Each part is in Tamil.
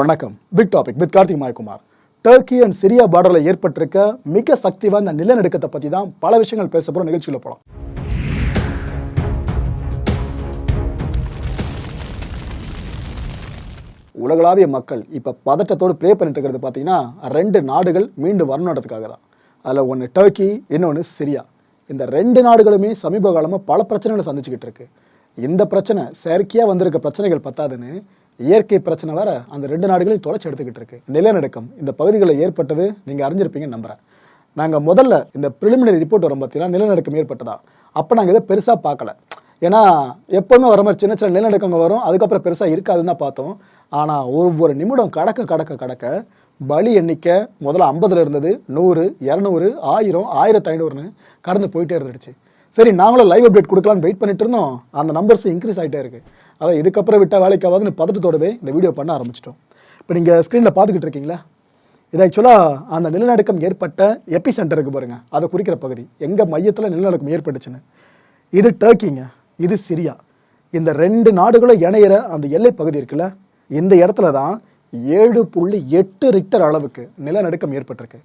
வணக்கம். Big topic with Karthik Mayakumar. Turkey and Syria பார்டரில் ஏற்பட்டிருக்க மிக சக்தி வாய்ந்த நிலநடுக்கத்தை பற்றி தான் பல விஷயங்கள் பேச போகிற நிகழ்ச்சியில் போகலாம் உலகளாவிய மக்கள் இப்போ பதட்டத்தோடு ப்ரே பண்ணிட்டு இருக்கிறது பார்த்தீங்கன்னா ரெண்டு நாடுகள் மீண்டும் வரணுன்றதுக்காக தான். அதில் ஒன்று டர்க்கி இன்னொன்று சிரியா இந்த ரெண்டு நாடுகளுமே சமீப காலமாக பல பிரச்சனைகளை சந்திச்சுக்கிட்டு இருக்கு. இந்த பிரச்சனை செயற்கையாக வந்திருக்க பிரச்சனைகள் பத்தாதுன்னு இயற்கை பிரச்சனை வேற அந்த ரெண்டு நாடுகளையும் தொலைச்சி எடுத்துக்கிட்டு இருக்கு. நிலநடுக்கம் இந்த பகுதிகளில் ஏற்பட்டது நீங்கள் அறிஞ்சிருப்பீங்கன்னு நம்புறேன். நாங்கள் முதல்ல இந்த ப்ரிலிமினரி ரிப்போர்ட் வரும் பார்த்தீங்கன்னா நிலநடுக்கம் ஏற்பட்டதா? அப்போ நாங்கள் இதை பெருசாக பார்க்கல. ஏன்னா எப்போவுமே வர மாதிரி சின்ன சின்ன நிலநடுக்கங்கள் வரும். அதுக்கப்புறம் பெருசாக இருக்காதுன்னு தான் பார்த்தோம். ஆனால் ஒவ்வொரு நிமிடம் கடக்க கடக்க கடக்க பலி எண்ணிக்கை முதல்ல ஐம்பதுல இருந்தது. நூறு இரநூறு ஆயிரம் ஆயிரத்தி ஐநூறுன்னு கடந்து போயிட்டே இருந்துடுச்சு. சரி நாங்களும் லைவ் அப்டேட் கொடுக்கலான்னு வெயிட் பண்ணிட்டு இருந்தோம். அந்த நம்பர்ஸ் இன்க்ரீஸ் ஆகிட்டே இருக்கு. அதான் இதுக்கப்புறம் விட்டால் வேலைக்காவதுன்னு பதட்டத்தோடவே இந்த வீடியோ பண்ண ஆரம்பிச்சிட்டோம். இப்போ நீங்கள் ஸ்க்ரீனில் பார்த்துக்கிட்டு இருக்கீங்களா? இது ஆக்சுவலாக அந்த நிலநடுக்கம் ஏற்பட்ட எப்பி சென்டருக்கு பாருங்கள் அதை குறிக்கிற பகுதி. எங்கள் மையத்தில் நிலநடுக்கம் ஏற்பட்டுச்சுன்னு. இது டர்க்கிங்க இது சிரியா. இந்த ரெண்டு நாடுகளும் இணையிற அந்த எல்லை பகுதி இருக்குல்ல இந்த இடத்துல தான் ஏழு புள்ளி எட்டு ரிக்டர் அளவுக்கு நிலநடுக்கம் ஏற்பட்டிருக்கு.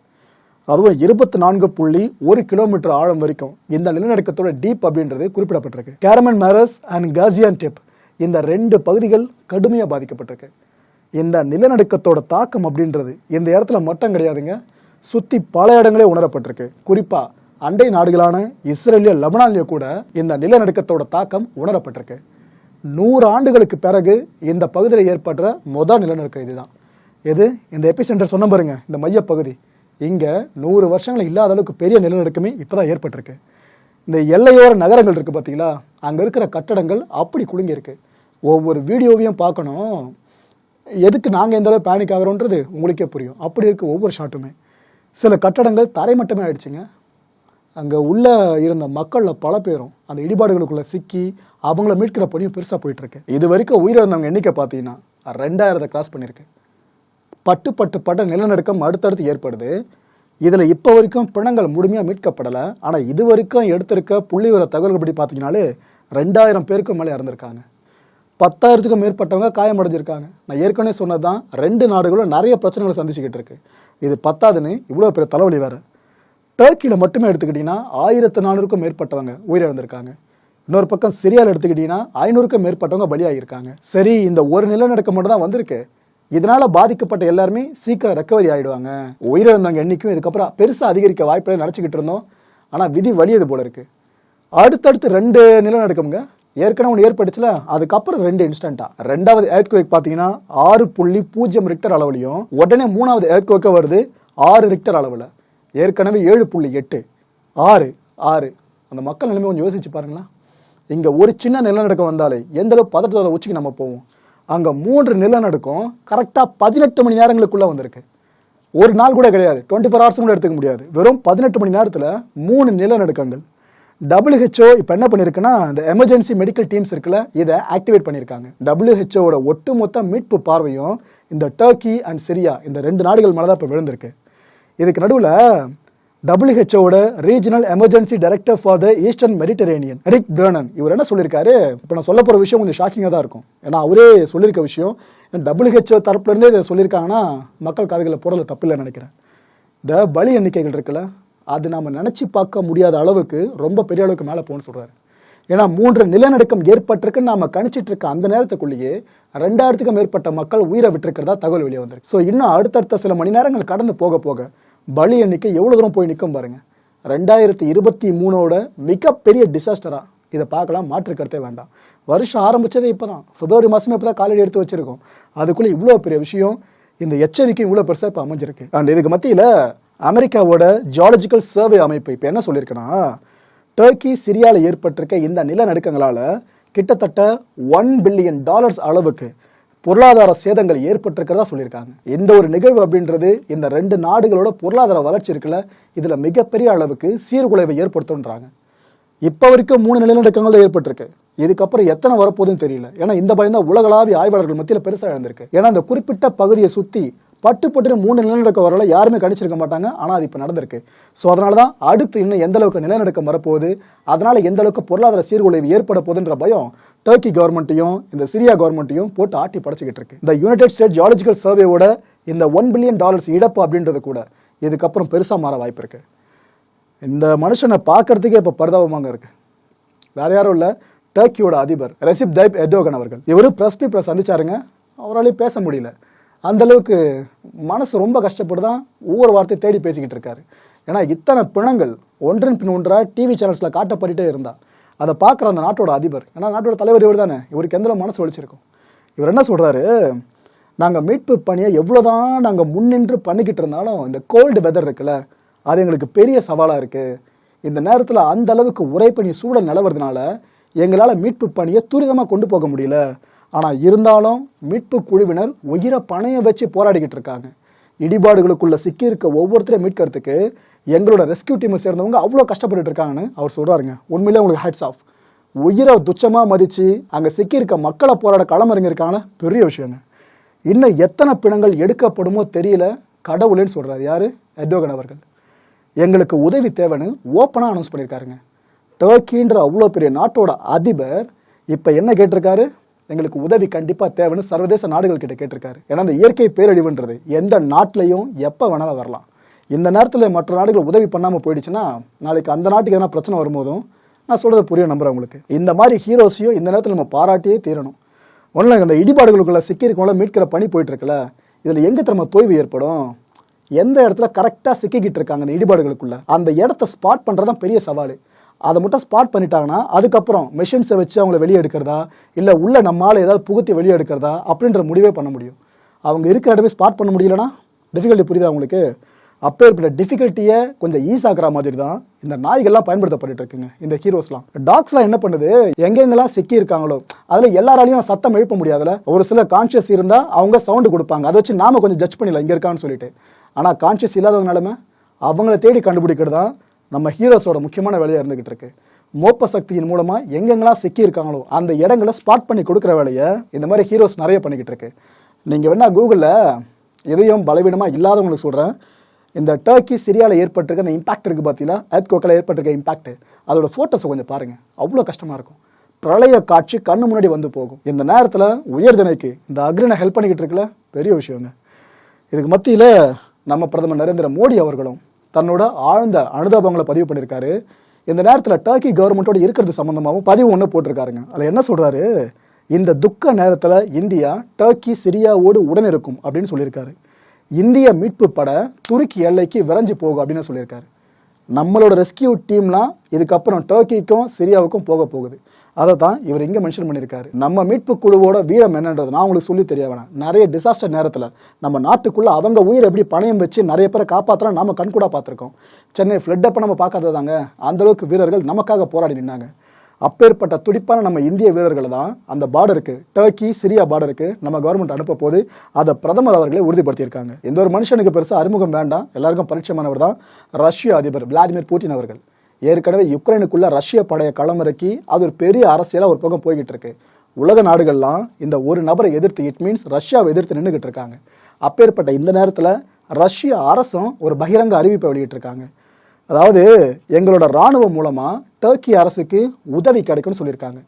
அதுவும் இருபத்தி நான்கு புள்ளி ஒரு கிலோமீட்டர் ஆழம் வரைக்கும் இந்த நிலநடுக்கத்தோட டீப் அப்படின்றது குறிப்பிடப்பட்டிருக்கு. கேரமன் மேரஸ் அண்ட் காசியான் டெப் இந்த ரெண்டு பகுதிகள் கடுமையாக பாதிக்கப்பட்டிருக்கு. இந்த நிலநடுக்கத்தோட தாக்கம் அப்படின்றது இந்த இடத்துல மட்டும் கிடையாதுங்க. சுற்றி பல இடங்களே உணரப்பட்டிருக்கு. குறிப்பாக அண்டை நாடுகளான இஸ்ரேலிய லெபனான்லேயே கூட இந்த நிலநடுக்கத்தோட தாக்கம் உணரப்பட்டிருக்கு. நூறு ஆண்டுகளுக்கு பிறகு இந்த பகுதியில் ஏற்படுற மொதல் நிலநடுக்கம் இதுதான். எது? இந்த எபிசென்டர் சொன்ன பாருங்க இந்த மையப்பகுதி. இங்கே நூறு வருஷங்கள் இல்லாத அளவுக்கு பெரிய நிலநடுக்கமே இப்போ தான் ஏற்பட்டிருக்கு. இந்த எல்லையோர நகரங்கள் இருக்குது பார்த்தீங்களா அங்கே இருக்கிற கட்டடங்கள் அப்படி குலுங்கியிருக்கு. ஒவ்வொரு வீடியோவையும் பார்க்கணும். எதுக்கு நாங்கள் எந்த அளவு பேனிக் ஆகிறோன்றது உங்களுக்கே புரியும். அப்படி இருக்குது ஒவ்வொரு ஷாட்டுமே சில கட்டடங்கள் தரைமட்டமே ஆயிடுச்சுங்க. அங்கே உள்ள இருந்த மக்களில் பல பேரும் அந்த இடிபாடுகளுக்குள்ளே சிக்கி அவங்கள மீட்கிற பணியும் பெருசாக போயிட்டுருக்கு இது வரைக்கும் உயிரிழந்தவங்க எண்ணிக்கை பார்த்தீங்கன்னா ரெண்டாயிரத்தை கிராஸ் பண்ணியிருக்கு. பட்டு பட்டு பட்ட நிலநடுக்கம் அடுத்தடுத்து ஏற்படுது. இதில் இப்போ வரைக்கும் பிணங்கள் முழுமையாக மீட்கப்படலை. ஆனால் இது வரைக்கும் எடுத்திருக்க புள்ளி விவர தகவல்கள் படி பார்த்தீங்கனாலே ரெண்டாயிரம் பேருக்கு மேலே இறந்துருக்காங்க. பத்தாயிரத்துக்கும் மேற்பட்டவங்க காயமடைஞ்சிருக்காங்க. நான் ஏற்கனவே சொன்னது தான் ரெண்டு நாடுகளும் நிறைய பிரச்சனைகளை சந்திச்சுக்கிட்டு இருக்கு. இது பத்தாதுன்னு இவ்வளோ பெரிய தலைவலி வேறு. டர்க்கியில் மட்டுமே எடுத்துக்கிட்டிங்கன்னா ஆயிரத்து நானூறுக்கும் மேற்பட்டவங்க உயிரிழந்திருக்காங்க. இன்னொரு பக்கம் சிரியாவில் எடுத்துக்கிட்டிங்கன்னா ஐநூறுக்கும் மேற்பட்டவங்க பலியாகியிருக்காங்க. சரி இந்த ஒரு நிலநடுக்கம் மட்டும் தான் வந்திருக்கு. இதனால பாதிக்கப்பட்ட எல்லாருமே சீக்கிரம் ரெக்கவரி ஆயிடுவாங்க. உயிரிழந்தவங்க எண்ணிக்கும் இதுக்கப்புறம் பெருசாக அதிகரிக்க வாய்ப்புகளை நினச்சிக்கிட்டு இருந்தோம். ஆனால் விதி வலியது போல இருக்கு. அடுத்தடுத்து ரெண்டு நிலநடுக்கம்ங்க. ஏற்கனவே ஒன்று ஏற்பட்டுச்சுல அதுக்கப்புறம் ரெண்டு இன்ஸ்டன்ட்டா ரெண்டாவது ஏர்த்குவேக் பார்த்தீங்கன்னா ஆறு புள்ளி பூஜ்ஜியம் ரிக்டர் அளவுலையும் உடனே மூணாவது ஏர்த்குவேக்கை வருது ஆறு ரிக்டர் அளவில். ஏற்கனவே ஏழு புள்ளி எட்டு. ஆறு ஆறு. அந்த மக்கள் நிலைமை கொஞ்சம் யோசிச்சு பாருங்களா இங்கே ஒரு சின்ன நிலநடுக்கம் வந்தாலே எந்த அளவு பதட்டத்தோட உச்சிக்கு நம்ம போவோம்? அங்கே மூன்று நிலநடுக்கம் கரெக்டாக பதினெட்டு மணி நேரங்களுக்குள்ளே வந்திருக்கு. ஒரு நாள் கூட கிடையாது. டுவெண்ட்டி ஃபோர் ஹவர்ஸ் கூட எடுத்துக்க முடியாது. வெறும் பதினெட்டு மணி நேரத்தில் மூணு நிலநடுக்கங்கள் டபிள்யூஹெச்ஓ இப்போ என்ன பண்ணியிருக்குன்னா இந்த எமர்ஜென்சி மெடிக்கல் டீம்ஸ் இருக்குல்ல இதை ஆக்டிவேட் பண்ணியிருக்காங்க டபிள்யூஹெச்ஓட ஒட்டுமொத்த மீட்பு பார்வையும் இந்த டர்க்கி அண்ட் சிரியா இந்த ரெண்டு நாடுகள் மேலே தான் இப்போ விழுந்திருக்கு. இதுக்கு நடுவில் டபிள்யூஹெச்ஓட regional emergency director for the eastern Mediterranean Rick Brennan இவர் என்ன சொல்லியிருக்காரு? இப்போ நான் சொல்ல போகிற விஷயம் கொஞ்சம் ஷாக்கிங்காக தான் இருக்கும். ஏன்னா அவரே சொல்லியிருக்க விஷயம் டபிள்யூஹெச்ஓ தரப்புலேருந்தே இதை சொல்லியிருக்காங்கன்னா மக்கள் காதுகளை போடல தப்பில்லை நினைக்கிறேன். இந்த பலி எண்ணிக்கைகள் இருக்குல்ல அது நாம் நினச்சி பார்க்க முடியாத அளவுக்கு ரொம்ப பெரிய அளவுக்கு மேலே போகணும்னு சொல்கிறாரு ஏன்னா மூன்று நிலநடுக்கம் ஏற்பட்டிருக்குன்னு நாம கணிச்சிட்டு இருக்க அந்த நேரத்துக்குள்ளேயே ரெண்டாயிரத்துக்கும் மேற்பட்ட மக்கள் உயிரை விட்டிருக்கிறதா தகவல் வெளியே வந்திருக்கு. ஸோ இன்னும் அடுத்தடுத்த சில மணி நேரங்கள் கடந்து போக போக பலி எண்ணிக்கை எவ்வளோ தூரம் போய் நிற்கும் பாருங்கள் ரெண்டாயிரத்தி இருபத்தி மூணோட மிகப்பெரிய டிசாஸ்டராக இதை பார்க்கலாம். மாற்று கருத்தே வேண்டாம். வருஷம் ஆரம்பிச்சதே இப்போ தான் பிப்ரவரி மாதமே இப்போ தான் காலடி எடுத்து வச்சுருக்கோம். அதுக்குள்ளே இவ்வளோ பெரிய விஷயம். இந்த எச்சரிக்கை இவ்வளோ பெருசாக இப்போ அமைஞ்சிருக்கு. அண்ட் இதுக்கு மத்தியில் அமெரிக்காவோட ஜியாலஜிக்கல் சர்வே அமைப்பு இப்போ என்ன சொல்லியிருக்குன்னா டர்க்கி சிரியாவில் ஏற்பட்டிருக்க இந்த நிலநடுக்கங்களால் கிட்டத்தட்ட ஒன் பில்லியன் டாலர்ஸ் அளவுக்கு பொருளாதார சேதங்கள் ஏற்பட்டிருக்கிறதா சொல்லியிருக்காங்க. இந்த ஒரு நிகழ்வு அப்படின்றது இந்த ரெண்டு நாடுகளோட பொருளாதார வளர்ச்சி இருக்குல்ல இதில் மிகப்பெரிய அளவுக்கு சீர்குலைவை ஏற்படுத்துன்றாங்க இப்போ வரைக்கும் மூணு நிலநடுக்கங்கள் தான் ஏற்பட்டிருக்கு. இதுக்கப்புறம் எத்தனை வரப்போகுதுன்னு தெரியல. ஏன்னா இந்த பயம் தான் உலகளாவிய ஆய்வாளர்கள் மத்தியில் பெருசாக எழுந்திருக்கு. ஏன்னா அந்த குறிப்பிட்ட பகுதியை சுற்றி பட்டு பட்டு மூணு நிலநடுக்கம் வரல யாருமே கணிச்சிருக்க மாட்டாங்க. ஆனால் அது இப்போ நடந்திருக்கு. ஸோ அதனால தான் அடுத்து இன்னும் எந்த அளவுக்கு நிலநடுக்கம் வரப்போகுது அதனால் எந்த அளவுக்கு பொருளாதார சீர்குலைவு ஏற்பட போகுதுன்ற பயம் டர்க்கி கவர்மெண்ட்டையும் இந்த சிரியா கவர்மெண்ட்டையும் போட்டு ஆட்டி படைச்சிக்கிட்டு இருக்கு. இந்த யுனைடெட் ஸ்டேட் ஜியாலஜிக்கல் சர்வேவோட இந்த ஒன் பில்லியன் டாலர்ஸ் இழப்பு அப்படின்றது கூட இதுக்கப்புறம் பெருசாக மாற வாய்ப்பு இருக்கு. இந்த மனுஷனை பார்க்கறதுக்கே இப்போ பரிதாபமாக இருக்கு. வேற யாரும் இல்லை. டர்க்கியோட அதிபர் ரெசிப் தைப் எர்டோகன் அவர்கள். இவர் பிரஸ் பீப்பிளை சந்திச்சாருங்க. அவராலையும் பேச முடியல. அந்த அளவுக்கு மனசு ரொம்ப கஷ்டப்பட்டு தான் ஒவ்வொரு வார்த்தையை தேடி பேசிக்கிட்டு இருக்காரு ஏன்னா இத்தனை பிணங்கள் ஒன்றன் பின் ஒன்றாக டிவி சேனல்ஸில் காட்டப்பட்டுட்டே இருந்தா. அதை பார்க்குற அந்த நாட்டோட அதிபர் ஏன்னா நாட்டோட தலைவர் இவர் தானே. இவருக்கு எந்த மனசு வலிச்சிருக்கும்? இவர் என்ன சொல்கிறாரு நாங்கள் மீட்பு பணியை எவ்வளோதான் நாங்கள் முன்னின்று பண்ணிக்கிட்டு இருந்தாலும் இந்த கோல்டு வெதர் இருக்குல்ல அது எங்களுக்கு பெரிய சவாலாக இருக்குது இந்த நேரத்தில் அந்த அளவுக்கு உரைப்பனி சூழல் நிலவுறதுனால எங்களால் மீட்பு பணியை துரிதமாக கொண்டு போக முடியல. ஆனால் இருந்தாலும் மீட்பு குழுவினர் உயிரை பணையம் வச்சு போராடிக்கிட்டு இருக்காங்க. இடிபாடுகளுக்குள்ள சிக்கியிருக்க ஒவ்வொருத்தரையும் மீட்கிறதுக்கு எங்களோட ரெஸ்கியூ டீமை சேர்ந்தவங்க அவ்வளோ கஷ்டப்பட்டுட்டு இருக்காங்கன்னு அவர் சொல்கிறாருங்க உண்மையிலே உங்களுக்கு ஹெட்ஸ் ஆஃப் உயிரை துச்சமாக மதித்து அங்கே சிக்கியிருக்க மக்களை போராட களமிறங்கியிருக்காங்களே பெரிய விஷயங்க. இன்னும் எத்தனை பிணங்கள் எடுக்கப்படுமோ தெரியல கடவுளேன்னு சொல்கிறார் யார்? எட்வகன் அவர்கள். எங்களுக்கு உதவி தேவைன்னு ஓப்பனாக அனௌன்ஸ் பண்ணியிருக்காருங்க. டர்க்கின்ற அவ்வளோ பெரிய நாட்டோட அதிபர் இப்போ என்ன கேட்டிருக்காரு? எங்களுக்கு உதவி கண்டிப்பாக தேவைன்னு சர்வதேச நாடுகள் கிட்ட கேட்டிருக்காரு. ஏன்னா அந்த இயற்கை பேரழிவுன்றது எந்த நாட்டிலையும் எப்போ வேணாலும் வரலாம். இந்த நேரத்தில் மற்ற நாடுகள் உதவி பண்ணாமல் போயிடுச்சுன்னா நாளைக்கு அந்த நாட்டுக்கு எதனா பிரச்சனை வரும்போதும் நான் சொல்கிறது புரியும் நம்புறேன் உங்களுக்கு. இந்த மாதிரி ஹீரோஸையும் இந்த நேரத்தில் நம்ம பாராட்டியே தீரணும். ஒன்றும் இந்த இடிபாடுகளுக்குள்ள சிக்கியிருக்கவங்கள மீட்கிற பணி போயிட்டு இருக்குல்ல இதில் எங்கே திரும்ப தொய்வு ஏற்படும்? எந்த இடத்துல கரெக்டாக சிக்கிக்கிட்டு இருக்காங்க அந்த இடிபாடுகளுக்குள்ள? அந்த இடத்த ஸ்பாட் பண்ணுறது தான் பெரிய சவால். அதை மட்டும் ஸ்பாட் பண்ணிட்டாங்கன்னா அதுக்கப்புறம் மெஷின்ஸை வச்சு அவங்கள வெளியே எடுக்கிறதா? இல்லை உள்ள நம்மால் ஏதாவது புகுத்தி வெளியே எடுக்கிறதா? அப்படின்ற முடிவே பண்ண முடியும். அவங்க இருக்கிற இடமே ஸ்பாட் பண்ண முடியலன்னா டிஃபிகல்ட்டி புரியுதா அப்போ இருக்கிற டிஃபிகல்ட்டியை கொஞ்சம் ஈஸ் மாதிரி தான் இந்த நாய்கள்லாம் பயன்படுத்தப்பட்டு இருக்குங்க இந்த ஹீரோஸ்லாம் டாக்ஸ்லாம் என்ன பண்ணுது? எங்கெங்கெல்லாம் சிக்கி இருக்காங்களோ அதில் எல்லாராலையும் சத்தம் எழுப்ப முடியாதுல. ஒரு சில கான்ஷியஸ் இருந்தால் அவங்க சவுண்டு கொடுப்பாங்க. அதை வச்சு நாம கொஞ்சம் ஜட்ஜ் பண்ணிடலாம். இங்கே இருக்கான்னு சொல்லிட்டு. ஆனால் கான்ஷியஸ் இல்லாததுனாலுமே அவங்கள தேடி கண்டுபிடிக்கிறது தான் நம்ம ஹீரோஸோட முக்கியமான வேலையாக இருந்துகிட்டு இருக்கு. மோப்ப சக்தியின் மூலமாக எங்கெங்கெல்லாம் சிக்கி இருக்காங்களோ அந்த இடங்களை ஸ்பாட் பண்ணி கொடுக்குற வேலையை இந்த மாதிரி ஹீரோஸ் நிறைய பண்ணிக்கிட்டு இருக்கு. நீங்கள் வேணா கூகுளில் எதையும் பலவீனமாக இல்லாதவங்களுக்கு சொல்கிறேன் இந்த டர்க்கி சிரியாவில் ஏற்பட்டிருக்க அந்த இம்பாக்ட் இருக்குது பார்த்தீங்களா எர்த் கோக்கில் ஏற்பட்டிருக்க இம்பாக்ட் அதோட ஃபோட்டோஸை கொஞ்சம் பாருங்கள் அவ்வளோ கஷ்டமாக இருக்கும். பிரளய காட்சி கண்ணு முன்னாடி வந்து போகும். இந்த நேரத்தில் உயர்தனைக்கு இந்த அக்ரினை ஹெல்ப் பண்ணிக்கிட்டு இருக்கல பெரிய விஷயங்க. இதுக்கு மத்தியில் நம்ம பிரதமர் நரேந்திர மோடி அவர்களும் தன்னோட ஆழ்ந்த அனுதாபங்களை பதிவு பண்ணியிருக்காரு. இந்த நேரத்தில் டர்க்கி கவர்மெண்ட்டோட இருக்கிறது சம்மந்தமாகவும் பதிவு ஒன்று போட்டிருக்காருங்க. அதில் என்ன சொல்கிறாரு இந்த துக்க நேரத்தில் இந்தியா டர்க்கி சிரியாவோடு உடன் இருக்கும் அப்படின்னு சொல்லியிருக்காரு. இந்திய மீட்பு பட துருக்கி எல்லைக்கு விரைஞ்சு போகும் அப்படின்னு சொல்லியிருக்காரு. நம்மளோட ரெஸ்கியூ டீம்லாம் இதுக்கப்புறம் டர்க்கிக்கும் சிரியாவுக்கும் போக போகுது. அதை தான் இவர் இங்கே மென்ஷன் பண்ணியிருக்காரு. நம்ம மீட்பு குழுவோட வீரம் என்னன்றது நான் உங்களுக்கு சொல்லி தெரிய வேணாம். நிறைய டிசாஸ்டர் நேரத்தில் நம்ம நாட்டுக்குள்ளே அவங்க உயிர் எப்படி பணயம் வச்சு நிறைய பேரை காப்பாற்றலாம் நம்ம கண்கூடாக பார்த்துருக்கோம். சென்னை ஃப்ளட் அப்போ நம்ம பார்க்காததாங்க. அந்த அளவுக்கு வீரர்கள் நமக்காக போராடி நின்னாங்க. அப்பேற்பட்ட துடிப்பான நம்ம இந்திய வீரர்களை தான் அந்த பார்டருக்கு டர்க்கி சிரியா பார்டருக்கு நம்ம கவர்மெண்ட் அனுப்ப போது அதை பிரதமர் அவர்களே உறுதிப்படுத்தியிருக்காங்க. எந்த ஒரு மனுஷனுக்கு பெருசாக அறிமுகம் வேண்டாம். எல்லாருக்கும் பரிச்சயமானவர் தான் ரஷ்ய அதிபர் விளாடிமிர் புட்டின் அவர்கள். ஏற்கனவே யுக்ரைனுக்குள்ள ரஷ்ய படையை களமிறக்கி அது ஒரு பெரிய அரசியலாக ஒரு பக்கம் போய்கிட்டு இருக்கு. உலக நாடுகள்லாம் இந்த ஒரு நபரை எதிர்த்து இட் மீன்ஸ் ரஷ்யாவை எதிர்த்து நின்றுகிட்டு இருக்காங்க. அப்பேற்பட்ட இந்த நேரத்தில் ரஷ்ய அரசும் ஒரு பகிரங்க அறிவிப்பை வெளியிட்டிருக்காங்க. அதாவது எங்களோட ராணுவம் மூலமாக டர்க்கி அரசுக்கு உதவி கிடைக்கும்னு சொல்லியிருக்காங்க.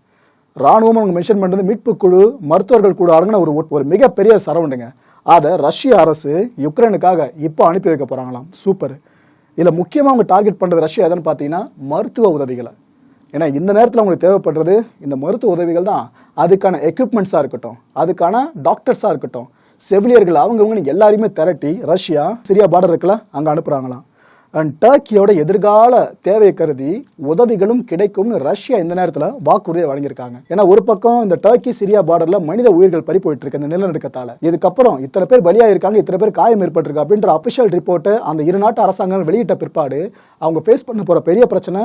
ராணுவம் அவங்க மென்ஷன் பண்ணுறது மீட்பு குழு மருத்துவர்கள் குழு அடங்கின ஒரு ஒரு மிகப்பெரிய சரவுண்டுங்க. அதை ரஷ்ய அரசு யுக்ரைனுக்காக இப்போ அனுப்பி வைக்க போகிறாங்களாம் சூப்பர் இதில் முக்கியமாக அவங்க டார்கெட் பண்ணுறது ரஷ்யா எதுன்னு பார்த்தீங்கன்னா மருத்துவ உதவிகளை. ஏன்னா இந்த நேரத்தில் அவங்களுக்கு தேவைப்படுறது இந்த மருத்துவ உதவிகள் தான். அதுக்கான எக்யூப்மெண்ட்ஸாக இருக்கட்டும் அதுக்கான டாக்டர்ஸாக இருக்கட்டும். செவிலியர்கள் அவங்கவுங்க எல்லாரையுமே திரட்டி ரஷ்யா சிரியா பார்டர் இருக்குல்ல அங்கே அனுப்புகிறாங்களாம் அண்ட் டர்க்கியோட எதிர்கால தேவையை கருதி உதவிகளும் கிடைக்கும்னு ரஷ்யா இந்த நேரத்தில் வாக்குறுதியை வழங்கியிருக்காங்க. ஏன்னா ஒரு பக்கம் இந்த டர்க்கி சிரியா பார்டர்ல மனித உயிர்கள் பறி போயிட்டு இருக்கு இந்த நிலநடுக்கத்தால. இதுக்கப்புறம் இத்தனை பேர் பலியாயிருக்காங்க இத்தனை பேர் காயம் ஏற்பட்டிருக்கு அப்படின்ற அபிஷியல் ரிப்போர்ட்டை அந்த இரு நாட்டு அரசாங்கம் வெளியிட்ட பிற்பாடு அவங்க ஃபேஸ் பண்ண போற பெரிய பிரச்சனை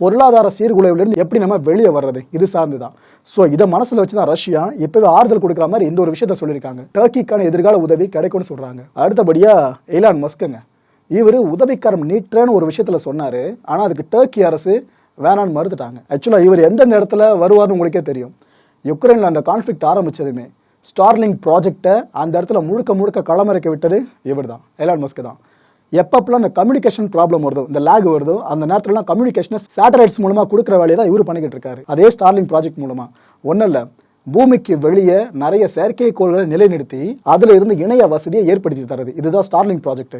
பொருளாதார சீர்குலைவிலிருந்து எப்படி நம்ம வெளியே வர்றது? இது சார்ந்து தான் ஸோ இதை மனசில் வச்சு தான் ரஷ்யா இப்போவே ஆறுதல் கொடுக்குற மாதிரி இந்த ஒரு விஷயத்த சொல்லியிருக்காங்க. டர்க்கிக்கான எதிர்கால உதவி கிடைக்கும்னு சொல்கிறாங்க அடுத்தபடியாக எலான் மஸ்குங்க இவர் உதவிக்கரம் நீட்டுறேன்னு ஒரு விஷயத்தில் சொன்னார். ஆனால் அதுக்கு டர்க்கி அரசு வேணான்னு மறுத்துட்டாங்க. ஆக்சுவலாக இவர் எந்தெந்த இடத்துல வருவார்னு உங்களுக்கே தெரியும். யுக்ரைனில் அந்த கான்ஃப்ளிக்ட் ஆரம்பித்ததுமே ஸ்டார்லிங் ப்ராஜெக்டை அந்த இடத்துல முழுக்க முழுக்க களமிறக்க விட்டது இவர் தான் எலான் மஸ்க் தான். எப்பப்பெல்லாம் அந்த கம்யூனிகேஷன் ப்ராப்ளம் வருதோ இந்த லேக் வருதோ அந்த நேரத்துலலாம் கம்யூனிகேஷனை சேட்டலைட்ஸ் மூலமாக கொடுக்குற வேலையை தான் இவர் பண்ணிக்கிட்டு இருக்காரு. அதே ஸ்டார்லிங் ப்ராஜெக்ட் மூலமாக ஒன்றும் இல்லை பூமிக்கு வெளியே நிறைய செயற்கைக்கோள்களை நிலைநிறுத்தி அதில் இருந்து இணைய வசதியை ஏற்படுத்தி தருது இதுதான் ஸ்டார்லிங் ப்ராஜெக்ட்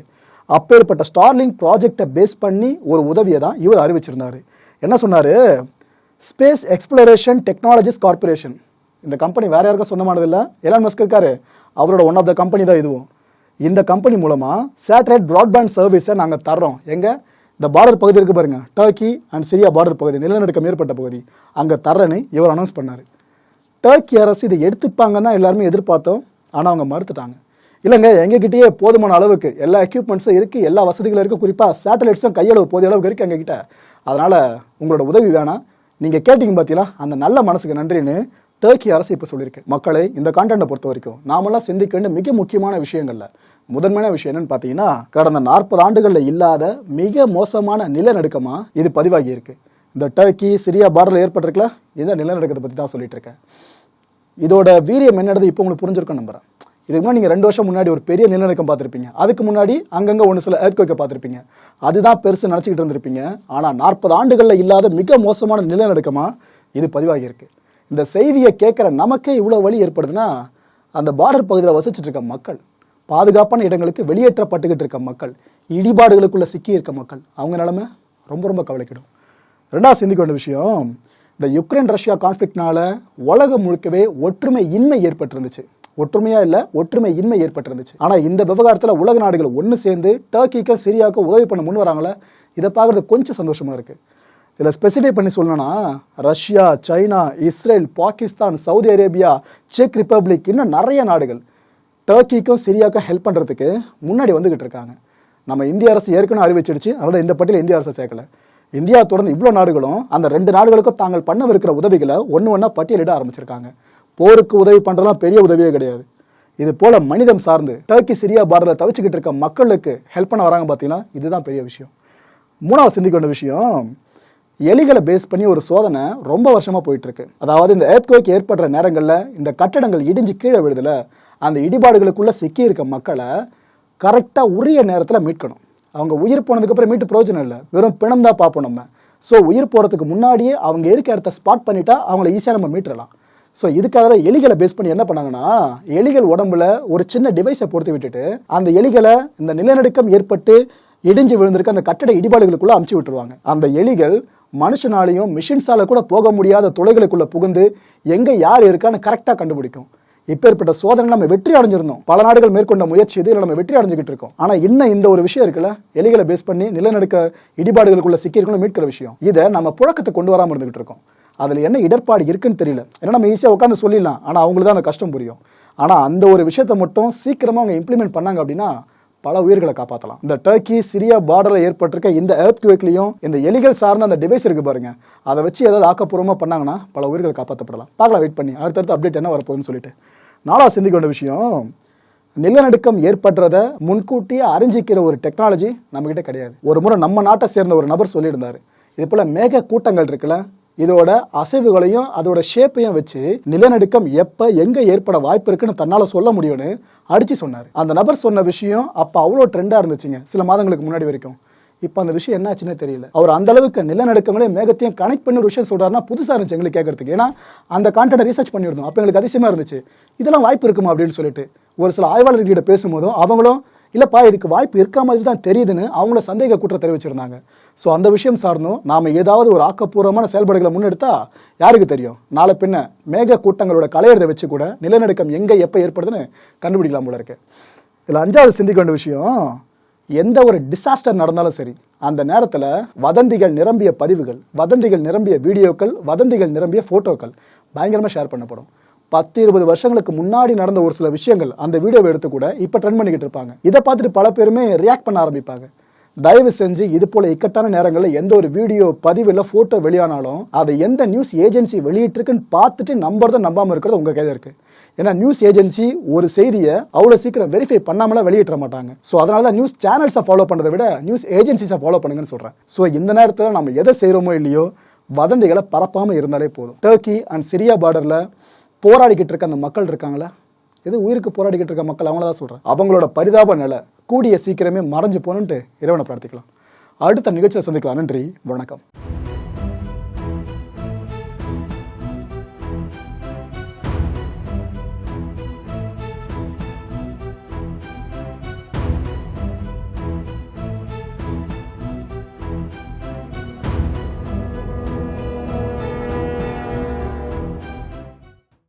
அப்பேற்பட்ட ஸ்டார்லிங் ப்ராஜெக்டை பேஸ் பண்ணி ஒரு உதவியை தான் இவர் அறிவிச்சிருந்தாரு. என்ன சொன்னார்? ஸ்பேஸ் எக்ஸ்ப்ளரேஷன் டெக்னாலஜிஸ் கார்ப்பரேஷன் இந்த கம்பெனி வேறு யாருக்கும் சொந்தமானது இல்லை. எலான் மஸ்க் இருக்காரு. அவரோட ஒன் ஆஃப் த கம்பெனி தான் இதுவும். இந்த கம்பெனி மூலமாக சேட்டலைட் ப்ராட்பேண்ட் சர்வீஸை நாங்கள் தர்றோம். எங்கள் இந்த பார்டர் பகுதி இருக்குது பாருங்கள் டர்க்கி அண்ட் சிரியா பார்டர் பகுதி நிலநடுக்கம் ஏற்பட்ட பகுதி. அங்கே தர்றேன்னு இவர் அனௌன்ஸ் பண்ணார். டர்க்கி அரசு இதை எடுத்துப்பாங்கன்னு தான் எல்லாருமே எதிர்பார்த்தோம். ஆனால் அவங்க மறுத்துட்டாங்க. இல்லைங்க எங்ககிட்டயே போதுமான அளவுக்கு எல்லா எக்யூப்மெண்ட்ஸும் இருக்குது எல்லா வசதிகளும் இருக்குது குறிப்பாக சேட்டலைட்ஸும் கையளவு போதிய அளவுக்கு இருக்குது எங்ககிட்ட. அதனால் உங்களோட உதவி வேணாம். நீங்கள் கேட்டிங்க பார்த்தீங்களா அந்த நல்ல மனசுக்கு நன்றின்னு டர்க்கி அரசு இப்போ சொல்லியிருக்கு. மக்களை இந்த கான்டென்ட்டை பொறுத்த வரைக்கும் நாமெல்லாம் சிந்திக்க வேண்டிய மிக முக்கியமான விஷயங்கள்ல முதன்மையான விஷயம் என்னன்னு பார்த்தீங்கன்னா கடந்த நாற்பது ஆண்டுகளில் இல்லாத மிக மோசமான நிலநடுக்கமாக இது பதிவாகி இருக்கு. இந்த டர்க்கி சிரியா பார்டரில் ஏற்பட்டிருக்கல இதை நிலநடுக்கத்தை பற்றி தான் சொல்லிட்டு இருக்கேன். இதோட வீரியம் என்னது இப்போ உங்களுக்கு புரிஞ்சிருக்கும் நம்புறேன். இதுக்கு முன்னாடி நீங்கள் ரெண்டு வருஷம் முன்னாடி ஒரு பெரிய நிலநடுக்கம் பார்த்துருப்பீங்க. அதுக்கு முன்னாடி அங்கங்கே ஒன்று சில ஏர்த்குவேக்கை பார்த்துருப்பீங்க. அதுதான் பெருசு நினச்சிக்கிட்டு இருந்திருப்பீங்க. ஆனால் நாற்பது ஆண்டுகளில் இல்லாத மிக மோசமான நிலநடுக்கமாக இது பதிவாகியிருக்கு இந்த செய்தியை கேட்குற நமக்கே இவ்வளோ வழி ஏற்படுதுன்னா அந்த பார்டர் பகுதியில் வசிச்சுட்டு இருக்க மக்கள் பாதுகாப்பான இடங்களுக்கு வெளியேற்றப்பட்டுக்கிட்டு இருக்க மக்கள் இடிபாடுகளுக்குள்ளே சிக்கி இருக்க மக்கள் அவங்க நிலமை ரொம்ப ரொம்ப கவலைக்கிடும். ரெண்டாவது சிந்திக்க வேண்டிய விஷயம் இந்த யுக்ரைன் ரஷ்யா கான்ஃப்ளிக்ட்னால உலகம் முழுக்கவே ஒற்றுமை இன்மை ஏற்பட்டிருந்துச்சு. ஒற்றுமையா இல்ல ஒற்றுமை இன்மை ஏற்பட்டிருந்துச்சு. ஆனா இந்த விவகாரத்துல உலக நாடுகள் ஒன்று சேர்ந்து டர்க்கிக்கும் சிரியாவுக்கும் உதவி பண்ண முன் வராங்களே இதை பார்க்கறது கொஞ்சம் சந்தோஷமா இருக்கு. இதில் ஸ்பெசிஃபை பண்ணி சொல்லணும்னா Russia China Israel Pakistan Saudi Arabia check Republic இன்னும் நிறைய நாடுகள் டர்க்கிக்கும் சிரியாவுக்கும் ஹெல்ப் பண்ணுறதுக்கு முன்னாடி வந்துகிட்டு இருக்காங்க. நம்ம இந்திய அரசு ஏற்கனவே அறிவிச்சிடுச்சு அதனால் இந்த பட்டியல் இந்திய அரசு சேர்க்கல. இந்தியா தொடர்ந்து இவ்வளோ நாடுகளும் அந்த ரெண்டு நாடுகளுக்கும் தாங்கள் பண்ணவிருக்கிற உதவிகளை ஒன்று ஒன்றா பட்டியலிட ஆரம்பிச்சிருக்காங்க. போருக்கு உதவி பண்ணுறதுலாம் பெரிய உதவியே கிடையாது. இது போல் மனிதம் சார்ந்து டர்க்கி சிரியா பார்டரில் தவிச்சுக்கிட்டு இருக்க மக்களுக்கு ஹெல்ப் பண்ண வராங்க பார்த்தீங்கன்னா இதுதான் பெரிய விஷயம். மூணாவது சிந்திக்க வேண்டிய விஷயம் எலிகளை பேஸ் பண்ணி ஒரு சோதனை ரொம்ப வருஷமாக போயிட்டுருக்கு. அதாவது இந்த ஏர்த்குவேக் ஏற்படுற நேரங்களில் இந்த கட்டடங்கள் இடிஞ்சு கீழே விழுதில் அந்த இடிபாடுகளுக்குள்ளே சிக்கி இருக்க மக்களை கரெக்டாக உரிய நேரத்தில் மீட்கணும். அவங்க உயிர் போனதுக்கப்புறம் மீட்டு பிரயோஜனம் இல்லை. வெறும் பிணம் தான் பார்ப்போம் நம்ம. ஸோ உயிர் போகிறதுக்கு முன்னாடியே அவங்க இருக்க இடத்த ஸ்பாட் பண்ணிட்டா அவங்கள ஈஸியாக நம்ம மீட்டுடலாம் ஸோ இதுக்காக தான் எலிகளை பேஸ் பண்ணி என்ன பண்ணாங்கன்னா எலிகள் உடம்புல ஒரு சின்ன டிவைஸை பொறுத்து விட்டுட்டு அந்த எலிகளை இந்த நிலநடுக்கம் ஏற்பட்டு இடிஞ்சு விழுந்திருக்க அந்த கட்டட இடிபாடுகளுக்குள்ள அமுச்சு விட்டுருவாங்க. அந்த எலிகள் மனுஷனாலையும் மிஷின்ஸால கூட போக முடியாத துளைகளுக்குள்ள புகுந்து எங்க யார் இருக்கான்னு கரெக்டாக கண்டுபிடிக்கும். இப்பேற்பட்ட சோதனை நம்ம வெற்றி அடைஞ்சிருந்தோம். பல நாடுகள் மேற்கொண்ட முயற்சி இதில் நம்ம வெற்றி அடைஞ்சுக்கிட்டு இருக்கோம். ஆனால் இன்னும் இந்த ஒரு விஷயம் இருக்குல்ல? எலிகளை பேஸ் பண்ணி நிலநடுக்க இடிபாடுகளுக்குள்ள சிக்கியிருக்கணும் மீட்கிற விஷயம். இதை நம்ம புழக்கத்தை கொண்டு வராமல் இருந்துகிட்டு இருக்கோம். அதில் என்ன இடர்பாடு இருக்குன்னு தெரியல. ஏன்னா நம்ம ஈஸியாக உட்காந்து சொல்லிடலாம். ஆனால் அவங்களுக்கு தான் அந்த கஷ்டம் புரியும். ஆனால் அந்த ஒரு விஷயத்தை மட்டும் சீக்கிரமாக அவங்க இம்ப்ளிமெண்ட் பண்ணாங்க அப்படின்னா பல உயிர்களை காப்பாற்றலாம் இந்த டர்க்கி சிரியா பார்டரில் ஏற்பட்டிருக்க இந்த எர்த்குவேக்லையும் இந்த எலிகள் சார்ந்த அந்த டிவைஸ் இருக்கு பாருங்க. அதை வச்சு ஏதாவது ஆக்கப்பூர்வமாக பண்ணாங்கன்னா பல உயிர்களை காப்பாற்றப்படலாம் பார்க்கலாம் வெயிட் பண்ணி. அடுத்தடுத்து அப்டேட் என்ன வரப்போகுதுன்னு சொல்லிட்டு. நாலாவது சிந்திக்க வேண்டிய விஷயம் நிலநடுக்கம் ஏற்படுறத முன்கூட்டியே அறிஞ்சிக்கிற ஒரு டெக்னாலஜி நம்மகிட்ட கிடையாது. ஒரு முறை நம்ம நாட்டை சேர்ந்த ஒரு நபர் சொல்லியிருந்தார். இது போல் மேக கூட்டங்கள் இருக்குல்ல இதோட அசைவுகளையும் அதோட ஷேப்பையும் வச்சு நிலநடுக்கம் எப்ப எங்க ஏற்பட வாய்ப்பு இருக்குன்னு தன்னால சொல்ல முடியும்னு அடிச்சு சொன்னார். அந்த நபர் சொன்ன விஷயம் அப்ப அவ்வளோ ட்ரெண்டா இருந்துச்சுங்க சில மாதங்களுக்கு முன்னாடி வரைக்கும். இப்போ அந்த விஷயம் என்னாச்சுன்னே தெரியல. அவர் அந்த அளவுக்கு நிலநடுக்கங்களே மேகத்தையும் கனெக்ட் பண்ணி ஒரு விஷயம் சொல்றாருன்னா புதுசாக இருந்துச்சு எங்களுக்கு கேட்கறதுக்கு ஏன்னா அந்த கான்டென்ட் ரிசர்ச் பண்ணியிருந்தோம். அப்போ எங்களுக்கு அதிசயமாக இருந்துச்சு. இதெல்லாம் வாய்ப்பு இருக்குமா அப்படின்னு சொல்லிட்டு ஒரு சில ஆய்வாளர்கிட்ட பேசும்போதும் அவங்களும் இல்லைப்பா இதுக்கு வாய்ப்பு இருக்கா மாதிரி தான் தெரியுதுன்னு அவங்கள சந்தேக கூற்றம் தெரிவிச்சிருந்தாங்க. ஸோ அந்த விஷயம் சார்ந்தும் நாம் ஏதாவது ஒரு ஆக்கப்பூர்வமான செயல்பாடுகளை முன்னெடுத்தா யாருக்கு தெரியும்? நாளை பின்ன மேக கூட்டங்களோட கலையறதை வச்சு கூட நிலநடுக்கம் எங்கே எப்போ ஏற்படுதுன்னு கண்டுபிடிக்கலாம் போல இருக்கு. இதில் அஞ்சாவது சிந்திக்க வேண்டிய விஷயம் எந்த ஒரு டிசாஸ்டர் நடந்தாலும் சரி அந்த நேரத்தில் வதந்திகள் நிரம்பிய பதிவுகள் வதந்திகள் நிரம்பிய வீடியோக்கள் வதந்திகள் நிரம்பிய ஃபோட்டோக்கள் பயங்கரமாக ஷேர் பண்ணப்படும். பத்து இருபது வருஷங்களுக்கு முன்னாடி நடந்த ஒரு சில விஷயங்கள் அந்த வீடியோவை எடுத்து கூட இப்போ ட்ரெண்ட் பண்ணிக்கிட்டு இருப்பாங்க. இதை பார்த்துட்டு பல பேருமே ரியாக்ட் பண்ண ஆரம்பிப்பாங்க. தயவு செஞ்சு இது போல இக்கட்டான நேரங்களில் எந்த ஒரு வீடியோ பதிவில் ஃபோட்டோ வெளியானாலும் அதை எந்த நியூஸ் ஏஜென்சி வெளியிட்டிருக்குன்னு பார்த்துட்டு நம்புறதை நம்பாமல் இருக்கிறது உங்கள் கையில் இருக்குது ஏன்னா நியூஸ் ஏஜென்சி ஒரு செய்தியை அவ்வளோ சீக்கிரம் வெரிஃபை பண்ணாமலாம் வெளியிட மாட்டாங்க. ஸோ அதனால தான் நியூஸ் சேனல்ஸை ஃபாலோ பண்ணுறதை விட நியூஸ் ஏஜென்சிஸை ஃபாலோ பண்ணுங்கன்னு சொல்கிறேன் ஸோ இந்த நேரத்தில் நம்ம எதை செய்கிறோமோ இல்லையோ வதந்திகளை பரப்பாமல் இருந்தாலே போதும். டர்க்கி அண்ட் சிரியா பார்டரில் போராடிக்கிட்டு இருக்க அந்த மக்கள் இருக்காங்களா? எது உயிருக்கு போராடிக்கிட்டு இருக்க மக்கள்? அவங்கள தான் சொல்கிறேன் அவங்களோட பரிதாப நிலை கூடிய சீக்கிரமே மறைஞ்சு போகணுன்ட்டு இறைவனை பிரார்த்திக்கலாம். அடுத்த நிகழ்ச்சியில் சந்திக்கலாம். நன்றி. வணக்கம்.